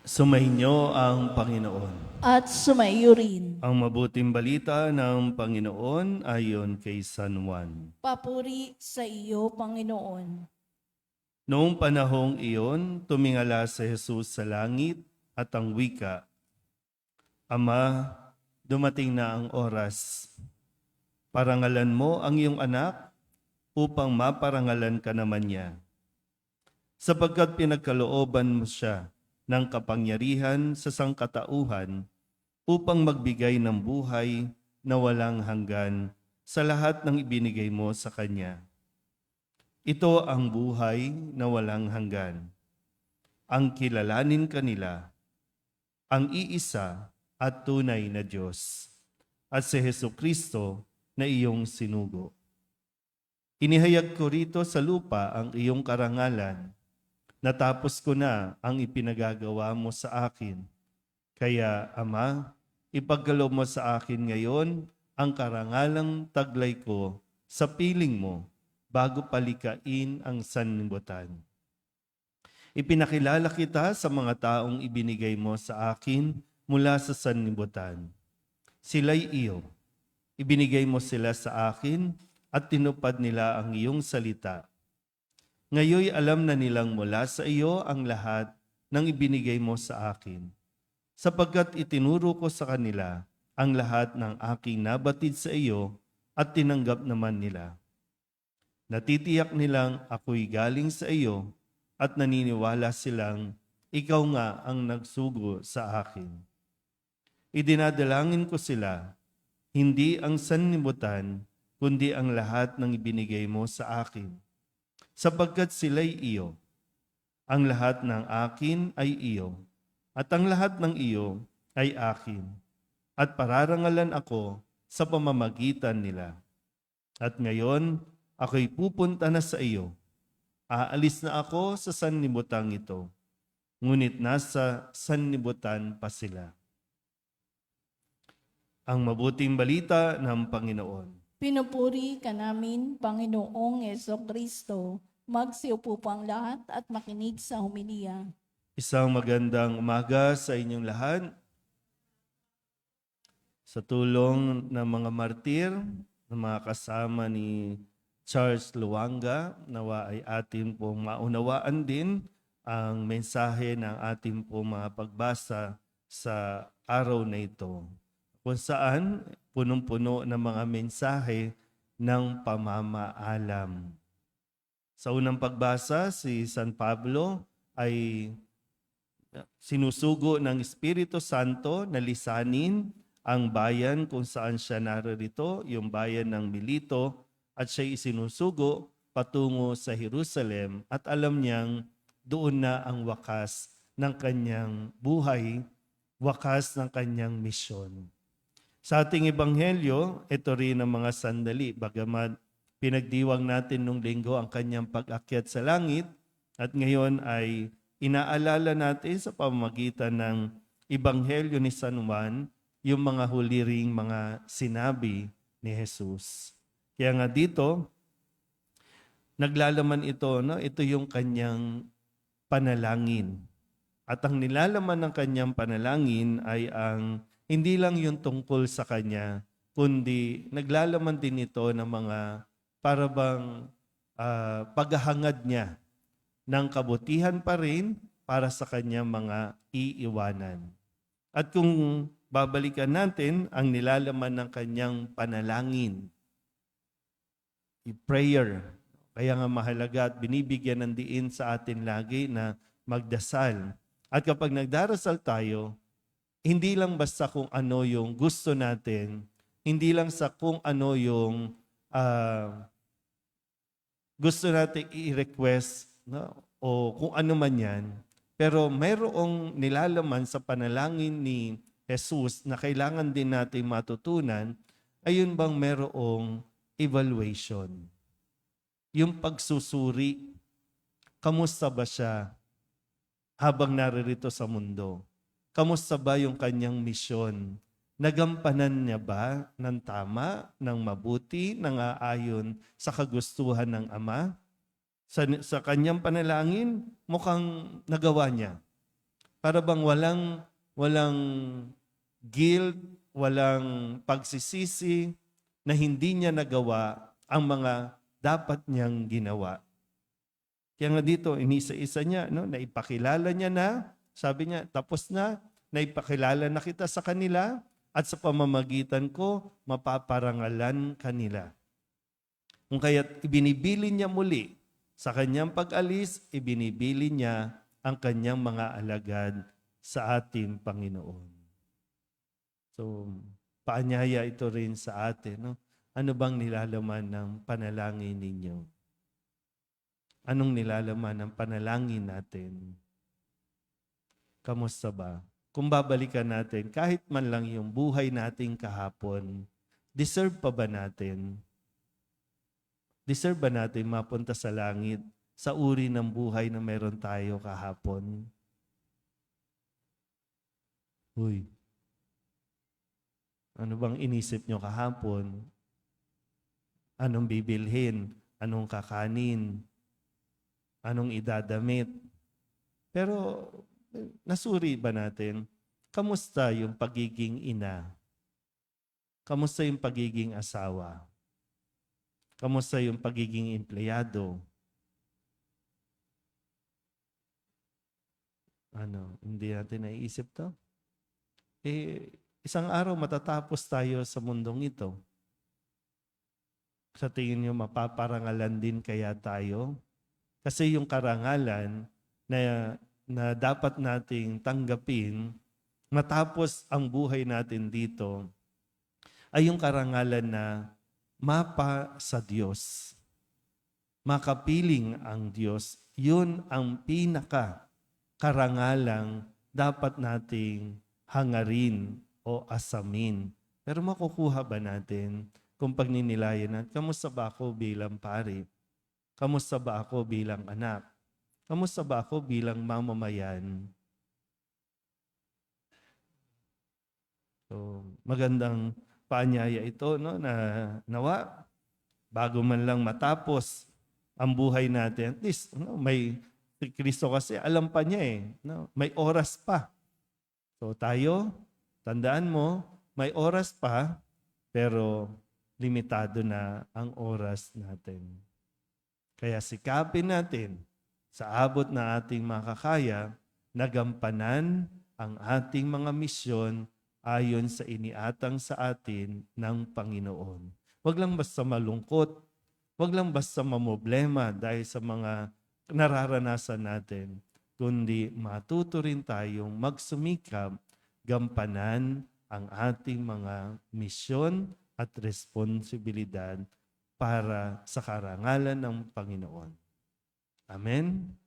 Sumainyo ang Panginoon. at sumaiyo rin. Ang mabuting balita ng Panginoon ayon kay San Juan. Papuri sa iyo, Panginoon. Noong panahong iyon, tumingala si Jesus sa langit at ang wika, Ama, dumating na ang oras. Parangalan mo ang iyong anak upang maparangalan ka naman niya. Sapagkat pinagkalooban mo siya ng kapangyarihan sa sangkatauhan upang magbigay ng buhay na walang hanggan sa lahat ng ibinigay mo sa Kanya. Ito ang buhay na walang hanggan. Ang kilalanin kanila, ang iisa at tunay na Diyos, at si Heso Kristo na iyong sinugo. Inihayag ko rito sa lupa ang iyong karangalan. Natapos ko na ang ipinagagawa mo sa akin. Kaya, Ama, ipagkalob mo sa akin ngayon ang karangalang taglay ko sa piling mo bago palikain ang sanlibutan. Ipinakilala kita sa mga taong ibinigay mo sa akin mula sa sanlibutan. Sila'y iyo. Ibinigay mo sila sa akin at tinupad nila ang iyong salita. Ngayoy alam na nilang mula sa iyo ang lahat ng ibinigay mo sa akin. Sapagkat itinuro ko sa kanila ang lahat ng aking nabatid sa iyo at tinanggap naman nila. Natitiyak nilang ako'y galing sa iyo at naniniwala silang ikaw nga ang nagsugo sa akin. Idinadalangin ko sila, hindi ang sanlibutan, kundi ang lahat ng ibinigay mo sa akin. Sapagkat sila'y iyo. Ang lahat ng akin ay iyo, at ang lahat ng iyo ay akin. At pararangalan ako sa pamamagitan nila. At ngayon, ako'y pupunta na sa iyo. Aalis na ako sa sanlibutan ito, ngunit nasa sanlibutan pa sila. Ang mabuting balita ng Panginoon. Pinupuri ka namin, Panginoong Yeso Kristo. Magsiupo po ang lahat at makinig sa humiliya. Isang magandang umaga sa inyong lahat. Sa tulong ng mga martir, ng mga kasama ni Charles Luanga, nawa ay atin pong maunawaan din ang mensahe ng ating pong mga pagbasa sa araw na ito. Kung saan punong-puno ng mga mensahe ng pamamaalam. Sa unang pagbasa, si San Pablo ay sinusugo ng Espiritu Santo na lisanin ang bayan kung saan siya naririto, yung bayan ng Milito, at siya isinusugo patungo sa Jerusalem at alam niyang doon na ang wakas ng kanyang buhay, wakas ng kanyang misyon. Sa ating ebanghelyo, ito rin ang mga sandali, bagamat pinagdiwang natin nung linggo ang kanyang pag-akyat sa langit at ngayon ay inaalala natin sa pamamagitan ng ebanghelyo ni San Juan yung mga huli ring mga sinabi ni Jesus. Kaya nga dito, naglalaman ito, no? ito yung kanyang panalangin. At ang nilalaman ng kanyang panalangin ay ang hindi lang yung tungkol sa kanya, kundi naglalaman din ito ng mga para bang ah, paghahangad niya ng kabutihan pa rin para sa kanyang mga iiwanan. At kung babalikan natin ang nilalaman ng kanyang panalangin, i-prayer, kaya nga mahalaga at binibigyan ng diin sa atin lagi na magdasal. At kapag nagdarasal tayo, hindi lang basta kung ano yung gusto natin, hindi lang sa kung ano yung ah, gusto natin i-request no? o kung ano man yan. Pero mayroong nilalaman sa panalangin ni Jesus na kailangan din natin matutunan, ayun bang mayroong evaluation. Yung pagsusuri, kamusta ba siya habang naririto sa mundo? Kamusta ba yung kanyang misyon? Nagampanan niya ba ng tama, ng mabuti, ng aayon sa kagustuhan ng Ama? Sa, sa kanyang panalangin, mukhang nagawa niya. Para bang walang, walang guilt, walang pagsisisi na hindi niya nagawa ang mga dapat niyang ginawa. Kaya nga dito, inisa-isa niya, no, naipakilala niya na, sabi niya, tapos na, naipakilala na kita sa kanila, at sa pamamagitan ko, mapaparangalan kanila. Kung kaya't ibinibili niya muli, sa kanyang pag-alis, ibinibili niya ang kanyang mga alagad sa ating Panginoon. So, paanyaya ito rin sa atin. No? Ano bang nilalaman ng panalangin ninyo? Anong nilalaman ng panalangin natin? Kamusta ba? Kung babalikan natin, kahit man lang yung buhay nating kahapon, deserve pa ba natin? Deserve ba natin mapunta sa langit sa uri ng buhay na meron tayo kahapon? Uy, ano bang inisip nyo kahapon? Anong bibilhin? Anong kakanin? Anong idadamit? Pero nasuri ba natin? Kamusta yung pagiging ina? Kamusta yung pagiging asawa? Kamusta yung pagiging empleyado? Ano, hindi natin naiisip to? Eh, isang araw matatapos tayo sa mundong ito. Sa tingin nyo, mapaparangalan din kaya tayo? Kasi yung karangalan na, na dapat nating tanggapin matapos ang buhay natin dito ay yung karangalan na mapa sa Diyos. Makapiling ang Diyos. Yun ang pinaka karangalang dapat nating hangarin o asamin. Pero makukuha ba natin kung pagninilayan natin, kamusta ba ako bilang pari? Kamusta ba ako bilang anak? Kamusta ba ako bilang mamamayan? So, magandang paanyaya ito no na nawa bago man lang matapos ang buhay natin. At least no, may si Kristo kasi alam pa niya eh no may oras pa. So tayo tandaan mo may oras pa pero limitado na ang oras natin. Kaya sikapin natin sa abot na ating makakaya nagampanan ang ating mga misyon ayon sa iniatang sa atin ng Panginoon. Huwag lang basta malungkot, huwag lang basta mamoblema dahil sa mga nararanasan natin, kundi matuto rin tayong magsumikap, gampanan ang ating mga misyon at responsibilidad para sa karangalan ng Panginoon. Amén.